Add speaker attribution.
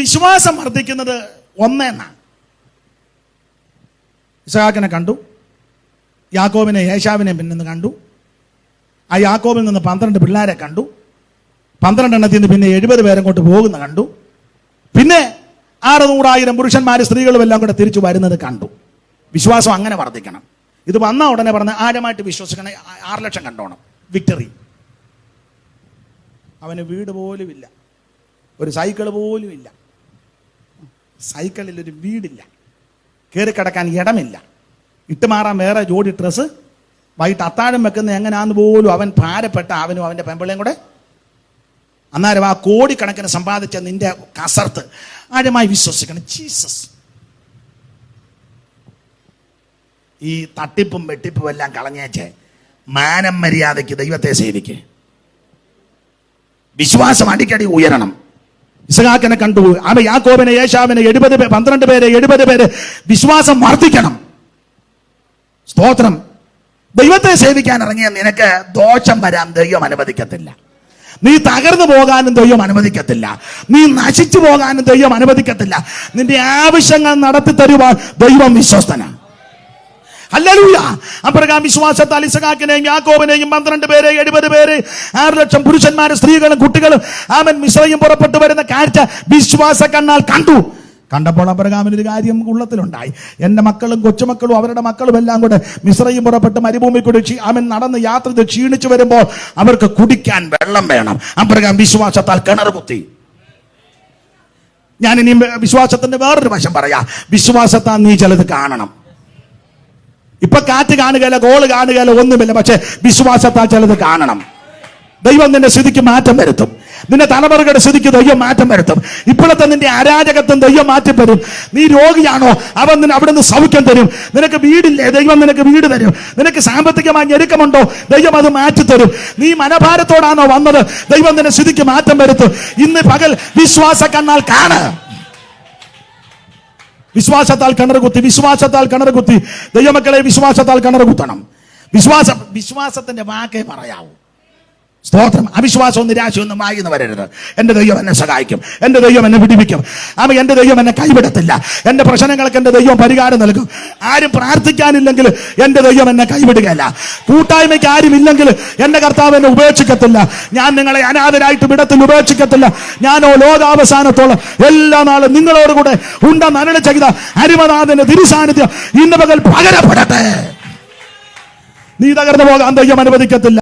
Speaker 1: വിശ്വാസം വർദ്ധിക്കുന്നത് ഒന്നെന്നാ ഇസഹാക്കിനെ കണ്ടു. യാക്കോബിനെ യേശാവിനെ പിന്നെ കണ്ടു. ആ യാക്കോബിൽ നിന്ന് പന്ത്രണ്ട് പിള്ളേരെ കണ്ടു. പന്ത്രണ്ടെണ്ണത്തിൽ നിന്ന് പിന്നെ എഴുപത് പേരെ കൊണ്ട് പോകുന്ന കണ്ടു. പിന്നെ ആറ് നൂറായിരം പുരുഷന്മാരും സ്ത്രീകളും എല്ലാം കൂടെ തിരിച്ചു വരുന്നത് കണ്ടു. വിശ്വാസം അങ്ങനെ വർദ്ധിക്കണം. ഇത് വന്ന ഉടനെ പറഞ്ഞ ആരമായിട്ട് വിശ്വസിക്കണേ ആറ് ലക്ഷം കണ്ടോണം. വിക്ടറി. അവന് വീട് പോലുമില്ല. ഒരു സൈക്കിൾ പോലുമില്ല. സൈക്കിളിൽ ഒരു വീടില്ല. കയറി കിടക്കാൻ ഇടമില്ല. ഇട്ടുമാറാൻ വേറെ ജോഡി ഡ്രസ്സ് വൈകിട്ട് അത്താഴം വെക്കുന്ന എങ്ങനെയാന്ന് പോലും അവൻ ഭാരപ്പെട്ട അവനും അവന്റെ പെമ്പിളയും കൂടെ. അന്നേരം ആ കോടിക്കണക്കിന് സമ്പാദിച്ച നിന്റെ കസർത്ത് ആഴമായി വിശ്വസിക്കണം. ജീസസ് ഈ തട്ടിപ്പും വെട്ടിപ്പും എല്ലാം കളഞ്ഞേച്ചേ മാനം മര്യാദയ്ക്ക് ദൈവത്തെ സേവിക്കേ. വിശ്വാസം അടിക്കടി ഉയരണം. ഇസഹാക്കിനെ കണ്ടു. അവ യാക്കോബിനെ യേശാവിനെ എഴുപത് പേ- പന്ത്രണ്ട് പേരെ എഴുപത് പേര് വിശ്വാസം വർദ്ധിക്കണം. സ്തോത്രം. ദൈവത്തെ സേവിക്കാൻ ഇറങ്ങിയ നിനക്ക് ദോഷം വരാൻ ദൈവം അനുവദിക്കത്തില്ല. നീ തകർന്നു പോകാനും ദൈവം അനുവദിക്കത്തില്ല. നീ നശിച്ചു പോകാനും ദൈവം അനുവദിക്കത്തില്ല. നിന്റെ ആവശ്യങ്ങൾ നടത്തി തരുവാൻ ദൈവം വിശ്വസ്തനാണ്. അപ്രകാരം വിശ്വാസത്താൽ ഇസഹാക്കിനെയും യാക്കോബിനെയും പന്ത്രണ്ട് പേരെ എഴുപത് പേരെ ആറ് ലക്ഷം പുരുഷന്മാരും സ്ത്രീകളും കുട്ടികളും അവൻ മിശ്രയും പുറപ്പെട്ടു വരുന്ന കാഴ്ച വിശ്വാസ കണ്ണാൽ കണ്ടു. കണ്ടപ്പോൾ അബ്രഹാമിന് ഒരു കാര്യം ഉള്ളത്തിലുണ്ടായി. എന്റെ മക്കളും കൊച്ചുമക്കളും അവരുടെ മക്കളും എല്ലാം കൂടെ മിശ്രയും പുറപ്പെട്ട് മരുഭൂമി കൂടി അവൻ നടന്ന് യാത്ര ക്ഷീണിച്ചു വരുമ്പോൾ അവർക്ക് കുടിക്കാൻ വെള്ളം വേണം. അബ്രഹാം വിശ്വാസത്താൽ കിണർ കുത്തി. ഞാൻ ഇനി വിശ്വാസത്തിന്റെ വേറൊരു വശം പറയാം. വിശ്വാസത്താൽ നീ ചിലത് കാണണം. ഇപ്പൊ കാറ്റ് കാണുകയില്ല ഗോൾ കാണുകയില്ല ഒന്നുമില്ല. പക്ഷെ വിശ്വാസത്താൽ ചിലത് കാണണം. ദൈവം നിന്റെ സ്ഥിതിക്ക് മാറ്റം വരുത്തും. നിന്റെ തലമുറകളുടെ സ്ഥിതിക്ക് ദൈവം മാറ്റം വരുത്തും. ഇപ്പോഴത്തെ നിന്റെ അരാജകത്വം ദൈവം മാറ്റി തരും നീ രോഗിയാണോ? അവൻ നിന്നെ അവിടെ നിന്ന് സൗഖ്യം തരും. നിനക്ക് വീടില്ലേ? ദൈവം നിനക്ക് വീട് തരും. നിനക്ക് സാമ്പത്തികമായി ഞെരുക്കമുണ്ടോ? ദൈവം അത് മാറ്റി തരും നീ മനഭാരത്തോടാണോ വന്നത്? ദൈവം നിന്റെ സ്ഥിതിക്ക് മാറ്റം വരുത്തും. ഇന്ന് പകൽ വിശ്വാസ കണ്ണാൽ കാണ്. വിശ്വാസത്താൽ കിണർ കുത്തി വിശ്വാസത്താൽ കിണർ കുത്തി ദൈവമക്കളെ വിശ്വാസത്താൽ കിണർ കുത്തണം വിശ്വാസം വിശ്വാസത്തിന്റെ വാക്കേ പറയാവൂ. സ്തോത്രം. അവിശ്വാസവും നിരാശയൊന്നും വായിന്ന് വരരുത്. എന്റെ ദൈവം എന്നെ സഹായിക്കും. എന്റെ ദൈവം എന്നെ പിടിപ്പിക്കും അവ എന്റെ ദൈവം എന്നെ കൈവിടത്തില്ല. എന്റെ പ്രശ്നങ്ങൾക്ക് എന്റെ ദൈവം പരിഹാരം നൽകും. ആരും പ്രാർത്ഥിക്കാനില്ലെങ്കിൽ എന്റെ ദൈവം എന്നെ കൈവിടുകയല്ല. കൂട്ടായ്മയ്ക്ക് ആരും ഇല്ലെങ്കിൽ എന്റെ കർത്താവ് എന്നെ ഉപേക്ഷിക്കത്തില്ല. ഞാൻ നിങ്ങളെ അനാഥരായിട്ട് വിടത്തിൽ ഉപേക്ഷിക്കത്തില്ല. ഞാനോ ലോകാവസാനത്തോളം എല്ലാ നാളും നിങ്ങളോടുകൂടെ ഉണ്ടെന്ന് ഉണ്ട നനന ചെയ്ത അരിമനാഥന്റെ തിരുസാന്നിധ്യം ഇന്ന് പകൽ പകരപ്പെടട്ടെ. നീ തകർന്നു പോകാൻ ദൈവം അനുവദിക്കത്തില്ല.